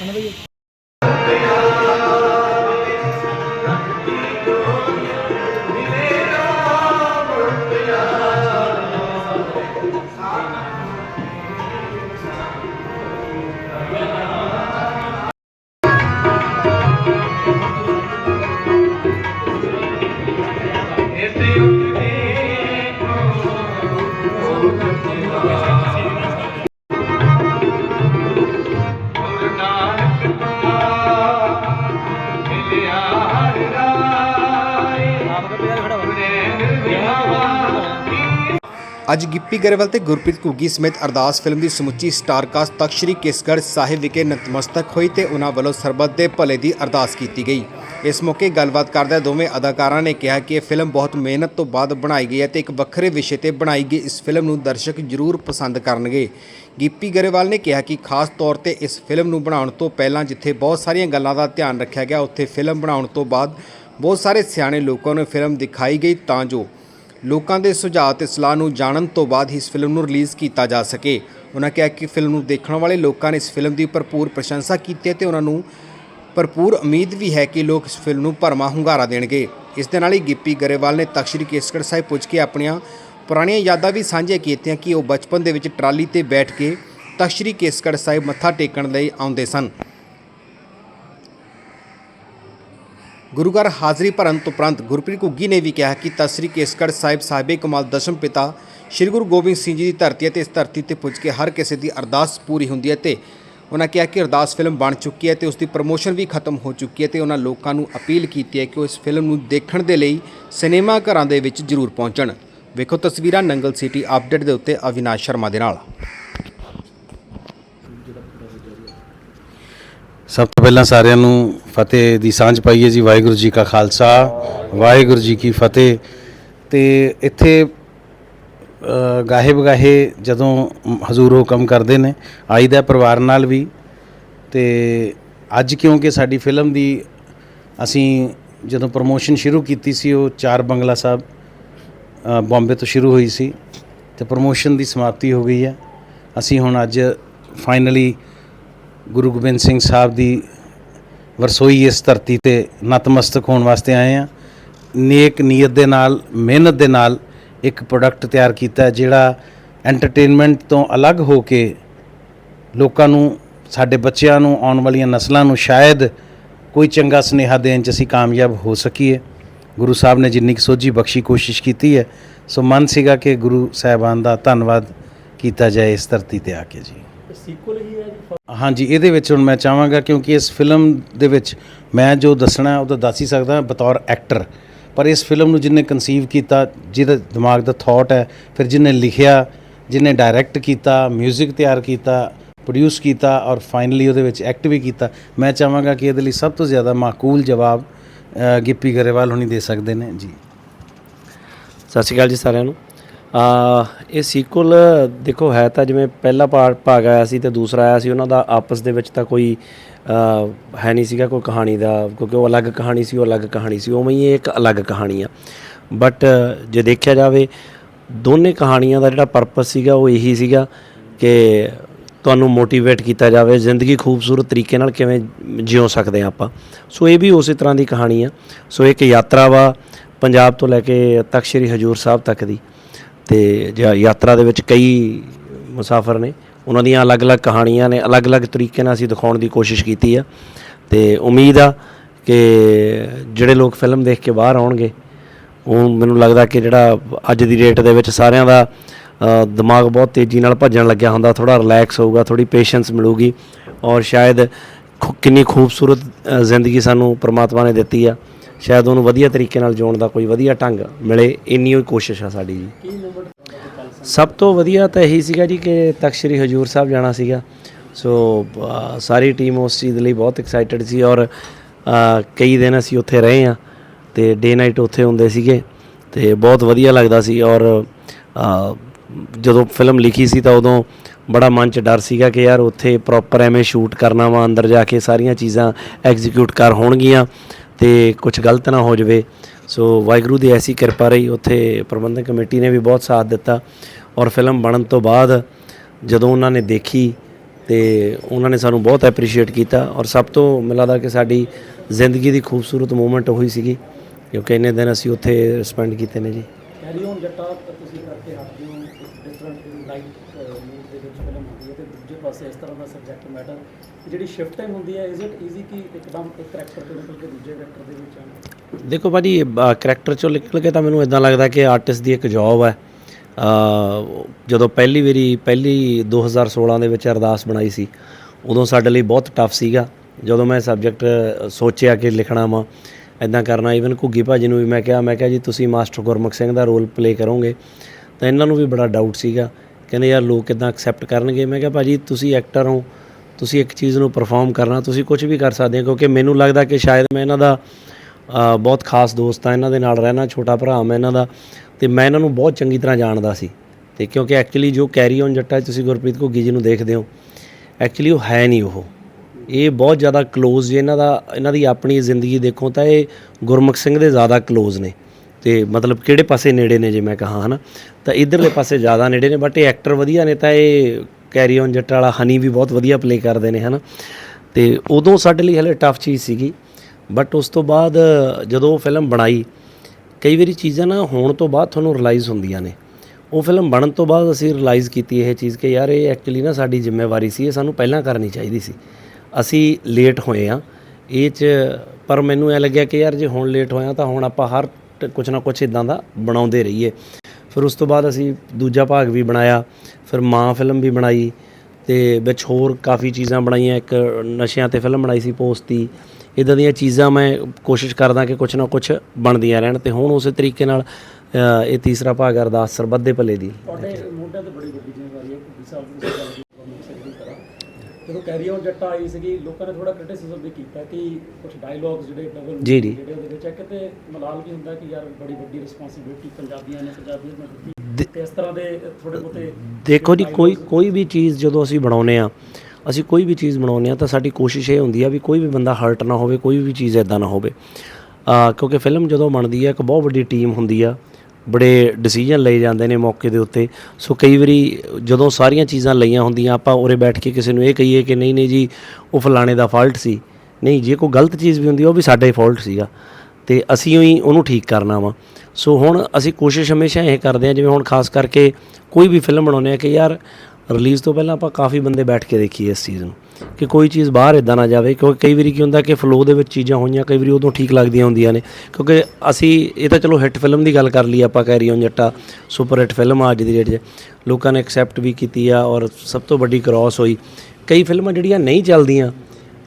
भैया ਅੱਜ ਗਿੱਪੀ ਗਰੇਵਾਲ ਤੇ ਗੁਰਪ੍ਰੀਤ ਘੁੱਗੀ ਸਮੇਤ ਅਰਦਾਸ ਫਿਲਮ ਦੀ ਸਮੁੱਚੀ ਸਟਾਰ ਕਾਸਟ ਤਖਤ ਸ੍ਰੀ ਕੇਸਗੜ੍ਹ ਸਾਹਿਬ ਵਿਖੇ ਨਤਮਸਤਕ ਹੋਈ ਤੇ ਉਹਨਾਂ ਵੱਲੋਂ ਸਰਬੱਤ ਦੇ ਭਲੇ ਦੀ ਅਰਦਾਸ ਕੀਤੀ ਗਈ। ਇਸ ਮੌਕੇ ਗੱਲਬਾਤ ਕਰਦਿਆਂ ਦੋਵੇਂ ਅਦਾਕਾਰਾਂ ਨੇ ਕਿਹਾ ਕਿ ਇਹ ਫਿਲਮ ਬਹੁਤ ਮਿਹਨਤ ਤੋਂ ਬਾਅਦ ਬਣਾਈ ਗਈ ਹੈ ਤੇ ਇੱਕ ਵੱਖਰੇ ਵਿਸ਼ੇ ਤੇ ਬਣਾਈ ਗਈ ਇਸ ਫਿਲਮ ਨੂੰ ਦਰਸ਼ਕ ਜ਼ਰੂਰ ਪਸੰਦ ਕਰਨਗੇ। ਗਿੱਪੀ ਗਰੇਵਾਲ ਨੇ ਕਿਹਾ ਕਿ ਖਾਸ ਤੌਰ ਤੇ ਇਸ ਫਿਲਮ ਨੂੰ ਬਣਾਉਣ ਤੋਂ ਪਹਿਲਾਂ ਜਿੱਥੇ ਬਹੁਤ ਸਾਰੀਆਂ ਗੱਲਾਂ ਦਾ ਧਿਆਨ ਰੱਖਿਆ ਗਿਆ, ਉੱਥੇ ਫਿਲਮ ਬਣਾਉਣ ਤੋਂ ਬਾਅਦ ਬਹੁਤ ਸਾਰੇ ਸਿਆਣੇ ਲੋਕਾਂ ਨੂੰ ਫਿਲਮ ਦਿਖਾਈ ਗਈ ਤਾਂ ਜੋ ਲੋਕਾਂ ਦੇ ਸੁਝਾਅ ਤੇ ਸਲਾਹ ਨੂੰ ਜਾਣਨ ਤੋਂ ਬਾਅਦ ਹੀ ਇਸ ਫਿਲਮ ਨੂੰ ਰਿਲੀਜ਼ ਕੀਤਾ ਜਾ ਸਕੇ। ਉਹਨਾਂ ਕਿਹਾ ਕਿ ਫਿਲਮ ਨੂੰ ਦੇਖਣ ਵਾਲੇ ਲੋਕਾਂ ਨੇ ਇਸ ਫਿਲਮ ਦੀ ਭਰਪੂਰ ਪ੍ਰਸ਼ੰਸਾ ਕੀਤੀ ਹੈ ਤੇ ਉਹਨਾਂ ਨੂੰ ਭਰਪੂਰ ਉਮੀਦ ਵੀ ਹੈ ਕਿ ਲੋਕ ਇਸ ਫਿਲਮ ਨੂੰ ਭਰਮਾ ਹੁੰਗਾਰਾ ਦੇਣਗੇ। ਇਸ ਦੇ ਨਾਲ ਹੀ ਗਿੱਪੀ ਗਰੇਵਾਲ ਨੇ ਤਖ਼ਤ ਸ੍ਰੀ ਕੇਸਗੜ੍ਹ ਸਾਹਿਬ ਪੁੱਜ ਕੇ ਆਪਣੀਆਂ ਪੁਰਾਣੀਆਂ ਯਾਦਾਂ ਵੀ ਸਾਂਝੀਆਂ ਕੀਤੀਆਂ ਕਿ ਉਹ ਬਚਪਨ ਦੇ ਵਿੱਚ ਟਰਾਲੀ ਤੇ ਬੈਠ ਕੇ ਤਖ਼ਤ ਸ੍ਰੀ ਕੇਸਗੜ੍ਹ ਸਾਹਿਬ ਮੱਥਾ ਟੇਕਣ ਲਈ ਆਉਂਦੇ ਸਨ। ਗੁਰੂ ਘਰ ਹਾਜ਼ਰੀ ਭਰਨ ਤੋਂ ਉਪਰੰਤ ਗੁਰਪ੍ਰੀਤ ਘੁੱਗੀ ਨੇ ਵੀ ਕਿਹਾ ਕਿ ਤਸਰੀ ਕੇਸਗੜ੍ਹ ਸਾਹਿਬ ਸਾਹਿਬੇ ਕਮਾਲ ਦਸ਼ਮ ਪਿਤਾ ਸ੍ਰੀ ਗੁਰੂ ਗੋਬਿੰਦ ਸਿੰਘ ਜੀ ਦੀ ਧਰਤੀ ਅਤੇ ਇਸ ਧਰਤੀ ਤੇ ਪੁੱਜ ਕੇ ਹਰ ਕਿਸੇ ਦੀ ਅਰਦਾਸ ਪੂਰੀ ਹੁੰਦੀ ਹੈ ਤੇ ਉਹਨਾਂ ਕਿਹਾ ਕਿ ਅਰਦਾਸ ਫਿਲਮ ਬਣ ਚੁੱਕੀ ਹੈ ਤੇ ਉਸ ਦੀ ਪ੍ਰਮੋਸ਼ਨ ਵੀ ਖਤਮ ਹੋ ਚੁੱਕੀ ਹੈ ਤੇ ਉਹਨਾਂ ਲੋਕਾਂ ਨੂੰ ਅਪੀਲ ਕੀਤੀ ਹੈ ਕਿ ਉਹ ਇਸ ਫਿਲਮ ਨੂੰ ਦੇਖਣ ਦੇ ਲਈ ਸਿਨੇਮਾ ਘਰਾਂ ਦੇ ਵਿੱਚ ਜ਼ਰੂਰ ਪਹੁੰਚਣ। ਵੇਖੋ ਤਸਵੀਰਾਂ ਨੰਗਲ ਸਿਟੀ ਅਪਡੇਟ ਦੇ ਉੱਤੇ ਅਵਿਨਾਸ਼ ਸ਼ਰਮਾ ਦੇ ਨਾਲ। ਸਭ ਤੋਂ ਪਹਿਲਾਂ ਸਾਰਿਆਂ ਨੂੰ ਫਤਿਹ ਦੀ ਸਾਂਝ ਪਾਈਏ ਜੀ ਵਾਹਿਗੁਰੂ ਜੀ ਕਾ ਖਾਲਸਾ ਵਾਹਿਗੁਰੂ ਜੀ ਕੀ ਫਤਿਹ। ਤੇ ਇੱਥੇ ਗਾਹੇ ਬਗਾਹੇ ਜਦੋਂ ਹਜ਼ੂਰ ਹੁਕਮ ਕਰਦੇ ਨੇ ਆਈਦਾ ਪਰਿਵਾਰ ਨਾਲ ਵੀ। ਤੇ ਅੱਜ ਕਿਉਂਕਿ ਸਾਡੀ ਫਿਲਮ ਦੀ ਅਸੀਂ ਜਦੋਂ ਪ੍ਰੋਮੋਸ਼ਨ ਸ਼ੁਰੂ ਕੀਤੀ ਸੀ ਉਹ ਚਾਰ ਬੰਗਲਾ ਸਾਹਿਬ ਅ, ਬੰਬੇ ਤੋਂ ਸ਼ੁਰੂ ਹੋਈ ਸੀ। ਤੇ ਪ੍ਰੋਮੋਸ਼ਨ ਦੀ ਸਮਾਪਤੀ ਹੋ ਗਈ ਹੈ। ਅਸੀਂ ਹੁਣ ਅੱਜ ਫਾਈਨਲੀ ਗੁਰੂ ਗੋਬਿੰਦ ਸਿੰਘ ਸਾਹਿਬ ਦੀ ਵਰਸੋਈ ਇਸ ਧਰਤੀ ਤੇ ਨਤਮਸਤਕ ਹੋਣ ਵਾਸਤੇ ਆਏ ਆ ਨੇਕ ਨੀਅਤ ਦੇ ਨਾਲ, ਮਿਹਨਤ ਦੇ ਨਾਲ ਇੱਕ ਪ੍ਰੋਡਕਟ ਤਿਆਰ ਕੀਤਾ ਜਿਹੜਾ ਐਂਟਰਟੇਨਮੈਂਟ ਤੋਂ ਅਲੱਗ ਹੋ ਕੇ ਲੋਕਾਂ ਨੂੰ, ਸਾਡੇ ਬੱਚਿਆਂ ਨੂੰ, ਆਉਣ ਵਾਲੀਆਂ ਨਸਲਾਂ ਨੂੰ ਸ਼ਾਇਦ ਕੋਈ ਚੰਗਾ ਸੁਨੇਹਾ ਦੇਣ 'ਚ ਅਸੀਂ ਕਾਮਯਾਬ ਹੋ ਸਕੀਏ। ਗੁਰੂ ਸਾਹਿਬ ਨੇ ਜਿੰਨੀ ਕੁ ਸੋਝੀ ਬਖਸ਼ੀ ਕੋਸ਼ਿਸ਼ ਕੀਤੀ ਹੈ, ਸੋ ਮਨ ਸੀਗਾ ਕਿ ਗੁਰੂ ਸਾਹਿਬਾਨ ਦਾ ਧੰਨਵਾਦ ਕੀਤਾ ਜਾਏ ਇਸ ਧਰਤੀ ਤੇ ਆ ਕੇ ਜੀ। ਹਾਂਜੀ ਇਹਦੇ ਵਿੱਚ ਹੁਣ ਮੈਂ ਚਾਹਾਂਗਾ ਕਿਉਂਕਿ ਇਸ ਫਿਲਮ ਦੇ ਵਿੱਚ ਮੈਂ ਜੋ ਦੱਸਣਾ ਉਹ ਤਾਂ ਦੱਸ ਹੀ ਸਕਦਾ ਬਤੌਰ ਐਕਟਰ ਪਰ ਇਸ ਫਿਲਮ ਨੂੰ ਜਿਹਨੇ ਕਨਸੀਵ ਕੀਤਾ ਜਿਹਦਾ ਦਿਮਾਗ ਦਾ ਥਾਟ ਹੈ ਫਿਰ ਜਿਹਨੇ ਲਿਖਿਆ ਜਿਹਨੇ ਡਾਇਰੈਕਟ ਕੀਤਾ 뮤직 ਤਿਆਰ ਕੀਤਾ ਪ੍ਰੋਡਿਊਸ ਕੀਤਾ ਔਰ ਫਾਈਨਲੀ ਉਹਦੇ ਵਿੱਚ ਐਕਟ ਵੀ ਕੀਤਾ ਮੈਂ ਚਾਹਾਂਗਾ ਕਿ ਇਹਦੇ ਲਈ ਸਭ ਤੋਂ ਜ਼ਿਆਦਾ ਮਾਕੂਲ ਜਵਾਬ ਗਿੱਪੀ ਗਰੇਵਾਲ ਹੁਣੀ ਦੇ ਸਕਦੇ ਨੇ। ਜੀ। ਸਤਿ ਸ਼੍ਰੀ ਅਕਾਲ ਜੀ ਸਾਰਿਆਂ ਨੂੰ। ਆ, ਇਹ ਸੀਕੁਅਲ ਦੇਖੋ, ਹੈ ਤਾਂ ਜਿਵੇਂ ਪਹਿਲਾ ਪਾਰਟ ਭਾਗ ਆਇਆ ਸੀ ਤੇ ਦੂਸਰਾ ਆਇਆ ਸੀ, ਉਹਨਾਂ ਦਾ ਆਪਸ ਦੇ ਵਿੱਚ ਤਾਂ ਕੋਈ ਹੈ ਨਹੀਂ ਸੀਗਾ ਕੋਈ ਕਹਾਣੀ ਦਾ, ਕਿਉਂਕਿ ਉਹ ਅਲੱਗ ਕਹਾਣੀ ਸੀ, ਉਹ ਅਲੱਗ ਕਹਾਣੀ ਸੀ, ਉਵੇਂ ਹੀ ਇਹ ਇੱਕ ਅਲੱਗ ਕਹਾਣੀ ਆ। ਬਟ ਜੇ ਦੇਖਿਆ ਜਾਵੇ, ਦੋਨੇ ਕਹਾਣੀਆਂ ਦਾ ਜਿਹੜਾ ਪਰਪਸ ਸੀਗਾ, ਉਹ ਇਹੀ ਸੀਗਾ ਕਿ ਤੁਹਾਨੂੰ ਮੋਟੀਵੇਟ ਕੀਤਾ ਜਾਵੇ, ਜ਼ਿੰਦਗੀ ਖੂਬਸੂਰਤ ਤਰੀਕੇ ਨਾਲ ਕਿਵੇਂ ਜਿਉ ਸਕਦੇ ਆ ਆਪਾਂ। ਸੋ ਇਹ ਵੀ ਉਸੇ ਤਰ੍ਹਾਂ ਦੀ ਕਹਾਣੀ ਆ। ਸੋ ਇੱਕ ਯਾਤਰਾ ਵਾ ਪੰਜਾਬ ਤੋਂ ਲੈ ਕੇ ਤਖਤ ਸ੍ਰੀ ਹਜੂਰ ਸਾਹਿਬ ਤੱਕ ਦੀ। ਤੇ ਜਾਂ ਯਾਤਰਾ ਦੇ ਵਿੱਚ ਕਈ ਮੁਸਾਫਰ ਨੇ, ਉਹਨਾਂ ਦੀਆਂ ਅਲੱਗ-ਅਲੱਗ ਕਹਾਣੀਆਂ ਨੇ, ਅਲੱਗ-ਅਲੱਗ ਤਰੀਕੇ ਨਾਲ ਅਸੀਂ ਦਿਖਾਉਣ ਦੀ ਕੋਸ਼ਿਸ਼ ਕੀਤੀ ਆ। ਤੇ ਉਮੀਦ ਆ ਕਿ ਜਿਹੜੇ ਲੋਕ ਫਿਲਮ ਦੇਖ ਕੇ ਬਾਹਰ ਆਉਣਗੇ, ਉਹ ਮੈਨੂੰ ਲੱਗਦਾ ਕਿ ਜਿਹੜਾ ਅੱਜ ਦੀ ਡੇਟ ਦੇ ਵਿੱਚ ਸਾਰਿਆਂ ਦਾ ਦਿਮਾਗ ਬਹੁਤ ਤੇਜ਼ੀ ਨਾਲ ਭੱਜਣ ਲੱਗਿਆ ਹੁੰਦਾ ਥੋੜਾ ਰਿਲੈਕਸ ਹੋਊਗਾ ਥੋੜੀ ਪੇਸ਼ੈਂਸ ਮਿਲੂਗੀ ਔਰ ਸ਼ਾਇਦ ਖੂ- ਕਿੰਨੀ ਖੂਬਸੂਰਤ ਜ਼ਿੰਦਗੀ ਸਾਨੂੰ ਪ੍ਰਮਾਤਮਾ ਨੇ ਦਿੱਤੀ ਆ। ਸ਼ਾਇਦ ਉਹਨੂੰ ਵਧੀਆ ਤਰੀਕੇ ਨਾਲ ਜਿਉਣ ਦਾ ਕੋਈ ਵਧੀਆ ਢੰਗ ਮਿਲੇ, ਇੰਨੀ ਹੀ ਕੋਸ਼ਿਸ਼ ਆ ਸਾਡੀ ਜੀ। ਸਭ ਤੋਂ ਵਧੀਆ ਤਾਂ ਇਹੀ ਸੀਗਾ ਜੀ ਕਿ ਤਖਤ ਸ੍ਰੀ ਹਜੂਰ ਸਾਹਿਬ ਜਾਣਾ ਸੀਗਾ। ਸੋ ਅ, ਸਾਰੀ ਟੀਮ ਉਸ ਚੀਜ਼ ਲਈ ਬਹੁਤ ਐਕਸਾਈਟਡ ਸੀ ਔਰ ਅ, ਕਈ ਦਿਨ ਅਸੀਂ ਉੱਥੇ ਰਹੇ ਆ ਤੇ ਡੇ ਨਾਈਟ ਉੱਥੇ ਹੁੰਦੇ ਸੀਗੇ ਤੇ ਬਹੁਤ ਵਧੀਆ ਲੱਗਦਾ ਸੀ ਔਰ ਅ, ਜਦੋਂ ਫਿਲਮ ਲਿਖੀ ਸੀ ਤਾਂ ਉਦੋਂ ਬੜਾ ਮਨ 'ਚ ਡਰ ਸੀਗਾ ਕਿ ਯਾਰ ਉੱਥੇ ਪ੍ਰੋਪਰ ਐਵੇਂ ਸ਼ੂਟ ਕਰਨਾ ਵਾ ਅੰਦਰ ਜਾ ਕੇ ਸਾਰੀਆਂ ਚੀਜ਼ਾਂ ਐਗਜ਼ੀਕਿਊਟ ਕਰ ਹੋਣਗੀਆਂ ਤੇ ਕੁਝ ਗਲਤ ਨਾ ਹੋ ਜਾਵੇ। ਸੋ ਵਾਹਿਗੁਰੂ ਦੀ ਐਸੀ ਕਿਰਪਾ ਰਹੀ। ਉੱਥੇ ਪ੍ਰਬੰਧਕ ਕਮੇਟੀ ਨੇ ਵੀ ਬਹੁਤ ਸਾਥ ਦਿੱਤਾ ਔਰ ਫਿਲਮ ਬਣਨ ਤੋਂ ਬਾਅਦ ਜਦੋਂ ਉਹਨਾਂ ਨੇ ਦੇਖੀ ਤੇ ਉਹਨਾਂ ਨੇ ਸਾਨੂੰ ਬਹੁਤ ਐਪਰੀਸ਼ੀਏਟ ਕੀਤਾ ਔਰ ਸਭ ਤੋਂ ਮੈਨੂੰ ਲੱਗਦਾ ਕਿ ਸਾਡੀ ਜ਼ਿੰਦਗੀ ਦੀ ਖੂਬਸੂਰਤ ਮੂਮੈਂਟ ਹੋਈ ਸੀਗੀ ਕਿਉਂਕਿ ਇੰਨੇ ਦਿਨ ਅਸੀਂ ਉੱਥੇ ਸਪੈਂਡ ਕੀਤੇ ਨੇ ਜੀ। ਕੈਰੀ ਔਨ ਜੱਟਾ ਤੁਸੀਂ ਕਰਕੇ ਹਟਦੇ ਹੋ ਡਿਫਰੈਂਟ ਲਾਈਫ ਮੂਡ ਦੇ ਵਿੱਚ ਫਿਲਮ ਹੁੰਦੀ ਹੈ ਤੇ ਦੂਜੇ ਪਾਸੇ ਇਸ ਤਰ੍ਹਾਂ ਦਾ ਸਬਜੈਕਟ ਮੈਟਰ ਜਿਹੜੀ ਸ਼ਿਫਟਿੰਗ ਹੁੰਦੀ ਹੈ ਇਜ਼ ਇਟ ਈਜ਼ੀ ਕਿ ਇੱਕਦਮ ਇੱਕ ਕਰੈਕਟਰ ਤੋਂ ਨਿਕਲ ਕੇ ਦੂਜੇ ਕਰੈਕਟਰ ਦੇ ਵਿੱਚ ਆਉਣਾ? ਦੇਖੋ ਭਾਜੀ ਕਰੈਕਟਰ ਚੋਂ ਨਿਕਲ ਕੇ ਤਾਂ ਮੈਨੂੰ ਇਦਾਂ ਲੱਗਦਾ ਕਿ ਆਰਟਿਸਟ ਦੀ ਇੱਕ ਜੌਬ ਹੈ। ਜਦੋਂ ਪਹਿਲੀ ਵਾਰੀ, ਪਹਿਲੀ 2016 ਦੇ ਵਿੱਚ ਅਰਦਾਸ ਬਣਾਈ ਸੀ, ਉਦੋਂ ਸਾਡੇ ਲਈ ਬਹੁਤ ਟਫ ਸੀਗਾ। ਜਦੋਂ ਮੈਂ ਸਬਜੈਕਟ ਸੋਚਿਆ ਕਿ ਲਿਖਣਾ ਵਾ ਇਦਾਂ ਕਰਨਾ ਇਵਨ ਘੁੱਗੀ ਭਾਜੀ ਨੂੰ ਵੀ ਮੈਂ ਕਿਹਾ ਮੈਂ ਕਿਹਾ ਜੀ, ਤੁਸੀਂ ਮਾਸਟਰ ਗੁਰਮੁਖ ਸਿੰਘ ਦਾ ਰੋਲ ਪਲੇ ਕਰੋਗੇ, ਤਾਂ ਇਹਨਾਂ ਨੂੰ ਵੀ ਬੜਾ ਡਾਊਟ ਸੀਗਾ। ਕਹਿੰਦੇ ਯਾਰ ਲੋਕ ਕਿਦਾਂ ਐਕਸੈਪਟ ਕਰਨਗੇ? ਮੈਂ ਕਿਹਾ ਭਾਜੀ, ਤੁਸੀਂ ਐਕਟਰ ਹੋ ਤੁਸੀਂ ਇੱਕ ਚੀਜ਼ ਨੂੰ ਪਰਫਾਰਮ ਕਰਨਾ, ਤੁਸੀਂ ਕੁਝ ਵੀ ਕਰ ਸਕਦੇ ਹੋ, ਕਿਉਂਕਿ ਮੈਨੂੰ ਲੱਗਦਾ ਕਿ ਸ਼ਾਇਦ ਮੈਂ ਇਹਨਾਂ ਦਾ ਬਹੁਤ ਖਾਸ ਦੋਸਤ ਆ ਇਹਨਾਂ ਦੇ ਨਾਲ ਰਹਿਣਾ ਛੋਟਾ ਭਰਾ ਮੈਂ ਇਹਨਾਂ ਦਾ, ਤੇ ਮੈਂ ਇਹਨਾਂ ਨੂੰ ਬਹੁਤ ਚੰਗੀ ਤਰ੍ਹਾਂ ਜਾਣਦਾ ਸੀ। ਤੇ ਕਿਉਂਕਿ ਐਕਚੁਅਲੀ ਜੋ ਕੈਰੀ ਔਨ ਜੱਟਾ ਤੁਸੀਂ ਗੁਰਪ੍ਰੀਤ ਘੁੱਗੀ ਜੀ ਨੂੰ ਦੇਖਦੇ ਹੋ ਐਕਚੁਅਲੀ ਉਹ ਹੈ ਨਹੀਂ ਉਹ। ਇਹ ਬਹੁਤ ਜ਼ਿਆਦਾ ਕਲੋਜ਼ ਜੇ ਇਹਨਾਂ ਦਾ, ਇਹਨਾਂ ਦੀ ਆਪਣੀ ਜ਼ਿੰਦਗੀ ਦੇਖੋ ਤਾਂ ਇਹ ਗੁਰਮੁਖ ਸਿੰਘ ਦੇ ਜ਼ਿਆਦਾ ਕਲੋਜ਼ ਨੇ। ਤੇ ਮਤਲਬ ਕਿਹੜੇ ਪਾਸੇ ਨੇੜੇ ਨੇ ਜੇ ਮੈਂ ਕਹਾ, ਹਨਾ? ਤਾਂ ਇਧਰਲੇ ਪਾਸੇ ਜ਼ਿਆਦਾ ਨੇੜੇ ਨੇ ਬਟ ਇਹ ਐਕਟਰ ਵਧੀਆ ਨੇ ਤਾਂ ਇਹ ਕੈਰੀ ਔਨ ਜੱਟ ਵਾਲਾ ਹਨੀ ਵੀ ਬਹੁਤ ਵਧੀਆ ਪਲੇ ਕਰਦੇ ਨੇ, ਹਨਾ? ਤੇ ਉਦੋਂ ਸਾਡੇ ਲਈ ਹਲੇ ਟਫ ਚੀਜ਼ ਸੀਗੀ ਬਟ ਉਸ ਤੋਂ ਬਾਅਦ ਜਦੋਂ ਉਹ ਫਿਲਮ ਬਣਾਈ, ਕਈ ਵਾਰੀ ਚੀਜ਼ਾਂ ਨਾ ਹੋਣ ਤੋਂ ਬਾਅਦ ਤੁਹਾਨੂੰ ਰਿਅਲਾਈਜ਼ ਹੁੰਦੀਆਂ ਨੇ। ਉਹ ਫਿਲਮ ਬਣਨ ਤੋਂ ਬਾਅਦ ਅਸੀਂ ਰਿਅਲਾਈਜ਼ ਕੀਤੀ ਇਹ ਚੀਜ਼ ਕਿ ਯਾਰ ਇਹ ਐਕਚੁਅਲੀ ਨਾ ਸਾਡੀ ਜ਼ਿੰਮੇਵਾਰੀ ਸੀ, ਇਹ ਸਾਨੂੰ ਪਹਿਲਾਂ ਕਰਨੀ ਚਾਹੀਦੀ ਸੀ। ਅਸੀਂ ਲੇਟ ਹੋਏ ਆ ਇਹ ਚ ਪਰ ਮੈਨੂੰ ਐ ਲੱਗਿਆ ਕਿ ਯਾਰ ਜੇ ਹੁਣ ਲੇਟ ਹੋਇਆ ਤਾਂ ਹੁਣ ਆਪਾਂ ਹਰ ਟ- ਕੁਛ ਨਾ ਕੁਛ ਇਦਾਂ ਦਾ ਬਣਾਉਂਦੇ ਰਹੀਏ। ਫਿਰ ਉਸ ਤੋਂ ਬਾਅਦ ਅਸੀਂ ਦੂਜਾ ਭਾਗ ਵੀ ਬਣਾਇਆ, ਫਿਰ ਮਾਂ ਫਿਲਮ ਵੀ ਬਣਾਈ ਤੇ ਵਿੱਚ ਹੋਰ ਕਾਫੀ ਚੀਜ਼ਾਂ ਬਣਾਈਆਂ, ਇੱਕ ਨਸ਼ਿਆਂ ਤੇ ਫਿਲਮ ਬਣਾਈ ਸੀ ਪੋਸਤੀ ਇਦਾਂ ਦੀਆਂ ਚੀਜ਼ਾਂ ਮੈਂ ਕੋਸ਼ਿਸ਼ ਕਰਦਾ ਕਿ ਕੁਛ ਨਾ ਕੁਛ ਬਣਦੀਆਂ ਰਹਿਣ ਤੇ ਹੁਣ ਉਸੇ ਤਰੀਕੇ ਨਾਲ ਇਹ ਤੀਸਰਾ ਭਾਗ ਅਰਦਾਸ ਸਰਬੱਤ ਦੇ ਭਲੇ ਦੀ। ਤੁਹਾਡੇ ਮੋਢਿਆਂ ਤੇ ਬੜੀ ਵੱਡੀ ਜ਼ਿੰਮੇਵਾਰੀ ਹੈ ਕਿ ਸਾਹਿਬ ਦੀ ਗੱਲ ਦੀ ਗੁਰਮੁਖ ਸਿੰਘ ਦੀ ਤਰ੍ਹਾਂ ਜਦੋਂ ਕੈਰੀ ਔਨ ਜੱਟਾ ਆਈ ਸੀਗੀ ਲੋਕਾਂ ਨੇ ਥੋੜਾ ਕ੍ਰਿਟਿਸਿਜ਼ਮ ਵੀ ਕੀਤਾ ਕਿ ਕੁਝ ਡਾਇਲੌਗਸ ਜਿਹੜੇ ਡਬਲ ਜੀ, ਜੀ। ਜਿਹੜੇ ਉਹਦੇ ਵਿੱਚ ਹੈ ਕਿਤੇ ਮਲਾਲ ਵੀ ਹੁੰਦਾ ਕਿ ਯਾਰ ਬੜੀ ਵੱਡੀ ਰਿਸਪੌਂਸਿਬਿਲਟੀ ਪੰਜਾਬੀਆਂ ਨੇ ਪੰਜਾਬੀਆਂ ਨੇ ਦਿੱਤੀ ਤੇ ਇਸ ਤਰ੍ਹਾਂ ਦੇ ਥੋੜੇ ਬਹੁਤੇ ਦੇਖੋ ਜੀ ਕੋਈ ਕੋਈ ਵੀ ਚੀਜ਼ ਜਦੋਂ ਅਸੀਂ ਬਣਾਉਨੇ ਆ ਅਸੀਂ ਕੋਈ ਵੀ ਚੀਜ਼ ਬਣਾਉਨੇ ਆ ਤਾਂ ਸਾਡੀ ਕੋਸ਼ਿਸ਼ ਇਹ ਹੁੰਦੀ ਆ ਵੀ ਕੋਈ ਵੀ ਬੰਦਾ ਹਰਟ ਨਾ ਹੋਵੇ ਕੋਈ ਵੀ ਚੀਜ਼ ਇਦਾਂ ਨਾ ਹੋਵੇ ਆ ਕਿਉਂਕਿ ਫਿਲਮ ਜਦੋਂ ਬਣਦੀ ਆ ਇੱਕ ਬਹੁਤ ਵੱਡੀ ਟੀਮ ਹੁੰਦੀ ਆ ਬੜੇ ਡਿਸੀਜਨ ਲਏ ਜਾਂਦੇ ਨੇ ਮੌਕੇ ਦੇ ਉੱਤੇ। ਸੋ ਕਈ ਵਾਰੀ ਜਦੋਂ ਸਾਰੀਆਂ ਚੀਜ਼ਾਂ ਲਈਆਂ ਹੁੰਦੀਆਂ, ਆਪਾਂ ਉਰੇ ਬੈਠ ਕੇ ਕਿਸੇ ਨੂੰ ਇਹ ਕਹੀਏ ਕਿ ਨਹੀਂ ਨਹੀਂ ਜੀ, ਉਹ ਫਲਾਣੇ ਦਾ ਫਾਲਟ ਸੀ। ਨਹੀਂ, ਜੇ ਕੋਈ ਗਲਤ ਚੀਜ਼ ਵੀ ਹੁੰਦੀ, ਉਹ ਵੀ ਸਾਡਾ ਹੀ ਫਾਲਟ ਸੀਗਾ। ਤੇ ਅਸੀਂ ਹੀ ਉਹਨੂੰ ਠੀਕ ਕਰਨਾ ਵਾ। ਸੋ ਹੁਣ ਅਸੀਂ ਕੋਸ਼ਿਸ਼ ਹਮੇਸ਼ਾ ਇਹ ਕਰਦੇ ਹਾਂ, ਜਿਵੇਂ ਹੁਣ ਖਾਸ ਕਰਕੇ ਕੋਈ ਵੀ ਫਿਲਮ ਬਣਾਉਂਦੇ ਆ ਕਿ ਯਾਰ ਰਿਲੀਜ਼ ਤੋਂ ਪਹਿਲਾਂ ਆਪਾਂ ਕਾਫੀ ਬੰਦੇ ਬੈਠ ਕੇ ਦੇਖੀਏ ਇਸ ਚੀਜ਼ ਨੂੰ ਕਿ ਕੋਈ ਚੀਜ਼ ਬਾਹਰ ਇਦਾਂ ਨਾ ਜਾਵੇ, ਕਿਉਂਕਿ ਕਈ ਵਾਰੀ ਕੀ ਹੁੰਦਾ ਕਿ ਫਲੋ ਦੇ ਵਿੱਚ ਚੀਜ਼ਾਂ ਹੋਈਆਂ, ਕਈ ਵਾਰੀ ਉਦੋਂ ਠੀਕ ਲੱਗਦੀਆਂ ਹੁੰਦੀਆਂ ਨੇ, ਕਿਉਂਕਿ ਅਸੀਂ, ਇਹ ਤਾਂ ਚਲੋ ਹਿੱਟ ਫਿਲਮ ਦੀ ਗੱਲ ਕਰ ਲਈ, ਆਪਾਂ ਕਹਿ ਰਹੀ on Jatta super hit film ਆ ਅੱਜ ਦੀ ਡੇਟ 'ਚ, ਲੋਕਾਂ ਨੇ ਐਕਸੈਪਟ ਵੀ ਕੀਤੀ ਆ ਔਰ ਸਭ ਤੋਂ ਵੱਡੀ ਕ੍ਰਾਸ ਹੋਈ। ਕਈ ਫਿਲਮਾਂ ਜਿਹੜੀਆਂ ਨਹੀਂ ਚੱਲਦੀਆਂ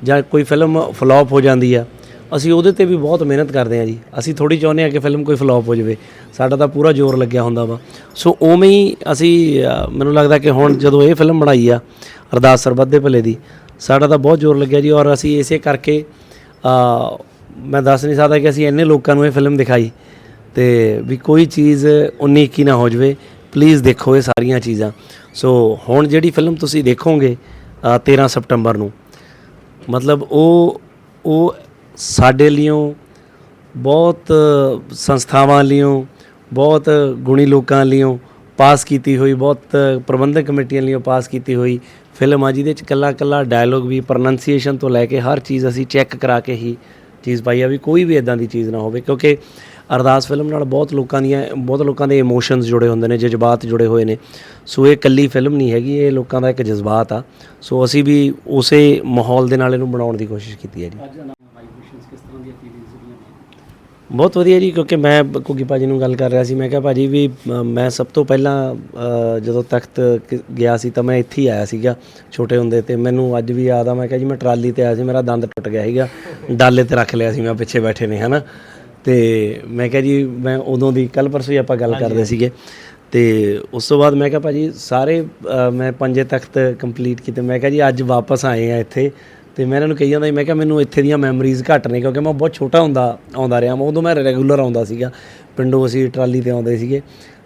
ਜਾਂ ਕੋਈ ਫਿਲਮ ਫਲॉप ਹੋ ਜਾਂਦੀ ਆ ਅਸੀਂ ਉਹਦੇ ਤੇ ਵੀ ਬਹੁਤ ਮਿਹਨਤ ਕਰਦੇ ਹਾਂ ਜੀ। ਅਸੀਂ ਥੋੜੀ ਚਾਹੁੰਦੇ ਹਾਂ ਕਿ ਫਿਲਮ ਕੋਈ ਫਲॉप ਹੋ ਜਾਵੇ। ਸਾਡਾ ਤਾਂ ਪੂਰਾ ਜ਼ੋਰ ਲੱਗਿਆ ਹੁੰਦਾ ਵਾ। ਸੋ ਉਵੇਂ ਹੀ ਅਸੀਂ ਮੈਨੂੰ ਲੱਗਦਾ ਕਿ ਹੁਣ ਜਦੋਂ ਇਹ ਫਿਲਮ ਬਣਾਈ ਆ ਅਰਦਾਸ ਸਰਬੱਤ ਦੇ ਭਲੇ ਦੀ ਸਾਡਾ ਤਾਂ ਬਹੁਤ ਜ਼ੋਰ ਲੱਗਿਆ ਜੀ। ਔਰ ਅਸੀਂ ਇਸੇ ਕਰਕੇ ਮੈਂ ਦੱਸ ਨਹੀਂ ਸਕਦਾ ਕਿ ਅਸੀਂ ਇੰਨੇ ਲੋਕਾਂ ਨੂੰ ਇਹ ਫਿਲਮ ਦਿਖਾਈ। ਤੇ ਵੀ ਕੋਈ ਚੀਜ਼ 19 21 ਨਾ ਹੋ ਜਾਵੇ। ਪਲੀਜ਼ ਦੇਖੋ ਇਹ ਸਾਰੀਆਂ ਚੀਜ਼ਾਂ। ਸੋ ਹੁਣ ਜਿਹੜੀ ਫਿਲਮ ਤੁਸੀਂ ਦੇਖੋਗੇ ਅ, 13 ਸਤੰਬਰ ਨੂੰ ਮਤਲਬ ਉਹ ਉਹ ਸਾਡੇ ਲਿਓ ਬਹੁਤ ਸੰਸਥਾਵਾਂ ਲਿਓ, ਬਹੁਤ ਗੁਣੀ ਲੋਕਾਂ ਲਿਓ ਪਾਸ ਕੀਤੀ ਹੋਈ, ਬਹੁਤ ਪ੍ਰਬੰਧਕ ਕਮੇਟੀਆਂ ਲਿਓ ਪਾਸ ਕੀਤੀ ਹੋਈ। ਫਿਲਮ ਆ ਜਿਹਦੇ ਚ ਕੱਲਾ ਕੱਲਾ ਡਾਇਲੋਗ ਵੀ ਪ੍ਰੋਨੰਸੀਏਸ਼ਨ ਤੋਂ ਲੈ ਕੇ ਹਰ ਚੀਜ਼ ਅਸੀਂ ਚੈੱਕ ਕਰਾ ਕੇ ਹੀ ਚੀਜ਼ ਪਾਈ ਆ ਵੀ ਕੋਈ ਵੀ ਇਦਾਂ ਦੀ ਚੀਜ਼ ਨਾ ਹੋਵੇ, ਕਿਉਂਕਿ ਅਰਦਾਸ ਫਿਲਮ ਨਾਲ ਬਹੁਤ ਲੋਕਾਂ ਦੀਆਂ, ਬਹੁਤ ਲੋਕਾਂ ਦੇ ਇਮੋਸ਼ਨਸ ਜੁੜੇ ਹੁੰਦੇ ਨੇ, ਜਜ਼ਬਾਤ ਜੁੜੇ ਹੋਏ ਨੇ। ਸੋ ਇਹ ਕੱਲੀ ਫਿਲਮ ਨਹੀਂ ਹੈਗੀ, ਇਹ ਲੋਕਾਂ ਦਾ ਇੱਕ ਜਜ਼ਬਾਤ ਆ। ਸੋ ਅਸੀਂ ਵੀ ਉਸੇ ਮਾਹੌਲ ਦੇ ਨਾਲ ਇਹਨੂੰ ਬਣਾਉਣ ਦੀ ਕੋਸ਼ਿਸ਼ ਕੀਤੀ ਹੈ ਜੀ। ਵਾਈਬ੍ਰੇਸ਼ਨਸ ਕਿਸ ਤਰ੍ਹਾਂ ਦੀਆਂ ਫੀਲਿੰਗਸ ਨੇ ਬਹੁਤ ਵਧੀਆ ਜੀ ਕਿਉਂਕਿ ਮੈਂ ਕੁਗੀ ਭਾਜੀ ਨੂੰ ਗੱਲ ਕਰ ਰਿਹਾ ਸੀ ਮੈਂ ਕਿਹਾ ਭਾਜੀ ਵੀ ਅ, ਮੈਂ ਸਭ ਤੋਂ ਪਹਿਲਾਂ ਅ, ਜਦੋਂ ਤਖਤ ਕ- ਗਿਆ ਸੀ ਤਾਂ ਮੈਂ ਇੱਥੇ ਹੀ ਆਇਆ ਸੀਗਾ ਛੋਟੇ ਹੁੰਦੇ ਤੇ ਮੈਨੂੰ ਅੱਜ ਵੀ ਯਾਦ ਆ ਮੈਂ ਕਿਹਾ ਜੀ ਮੈਂ ਟਰਾਲੀ ਤੇ ਆਇਆ ਸੀ ਮੇਰਾ ਦੰਦ ਟੁੱਟ ਗਿਆ ਸੀਗਾ ਡਾਲੇ ਤੇ ਰੱਖ ਲਿਆ ਸੀ ਮੈਂ ਪਿੱਛੇ ਬੈਠੇ ਨੇ ਹਨਾ। ਤੇ ਮੈਂ ਕਿਹਾ ਜੀ ਮੈਂ ਉਦੋਂ ਦੀ ਕੱਲ ਪਰਸੋਂ ਹੀ ਆਪਾਂ ਗੱਲ ਕਰਦੇ ਸੀਗੇ। ਤੇ ਉਸ ਤੋਂ ਬਾਅਦ ਮੈਂ ਕਿਹਾ ਭਾਜੀ ਸਾਰੇ ਅ, ਮੈਂ ਪੰਜੇ ਤਖਤ ਕੰਪਲੀਟ ਕੀਤੇ ਮੈਂ ਕਿਹਾ ਜੀ ਅੱਜ ਵਾਪਸ ਆਏ ਆ ਇੱਥੇ ਤੇ ਮੈਂ ਇਹਨਾਂ ਨੂੰ ਕਹੀ ਜਾਂਦਾ ਸੀ, ਮੈਂ ਕਿਹਾ ਮੈਨੂੰ ਇੱਥੇ ਦੀਆਂ ਮੈਮਰੀਜ਼ ਘੱਟ ਨੇ ਕਿਉਂਕਿ ਮੈਂ ਬਹੁਤ ਛੋਟਾ ਹੁੰਦਾ ਆਉਂਦਾ ਰਿਹਾ। ਮੈਂ ਉਦੋਂ ਮੈਂ ਰੈਗੂਲਰ ਆਉਂਦਾ ਸੀਗਾ ਪਿੰਡੋਂ ਅਸੀਂ ਟਰਾਲੀ ਤੇ ਆਉਂਦੇ ਸੀਗੇ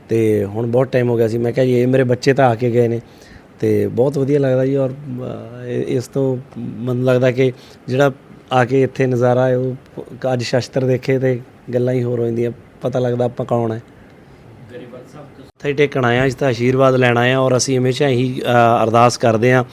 ਤੇ ਹੁਣ ਬਹੁਤ ਟਾਈਮ ਹੋ ਗਿਆ ਸੀ। ਮੈਂ ਕਿਹਾ ਜੀ ਇਹ ਮੇਰੇ ਬੱਚੇ ਤਾਂ ਆ ਕੇ ਗਏ ਨੇ ਤੇ ਬਹੁਤ ਵਧੀਆ ਲੱਗਦਾ ਜੀ ਔਰ ਇਸ ਤੋਂ ਮੈਨੂੰ ਲੱਗਦਾ ਕਿ ਜਿਹੜਾ ਆ ਕੇ ਇੱਥੇ ਨਜ਼ਾਰਾ ਹੈ ਉਹ ਅੱਜ ਸ਼ਸਤਰ ਦੇਖੇ ਤੇ ਗੱਲਾਂ ਹੀ ਹੋਰ ਹੋ ਜਾਂਦੀਆਂ। ਪਤਾ ਲੱਗਦਾ ਆਪਾਂ ਕੌਣ ਹੈ। ਮੱਥੇ ਟੇਕਣ ਆਇਆ ਹਾਂ ਇਸ ਦਾ ਆਸ਼ੀਰਵਾਦ ਲੈਣ ਆਏ ਹਾਂ ਔਰ ਅਸੀਂ ਹਮੇਸ਼ਾ ਹੀ ਅਰਦਾਸ ਕਰਦੇ ਹਾਂ।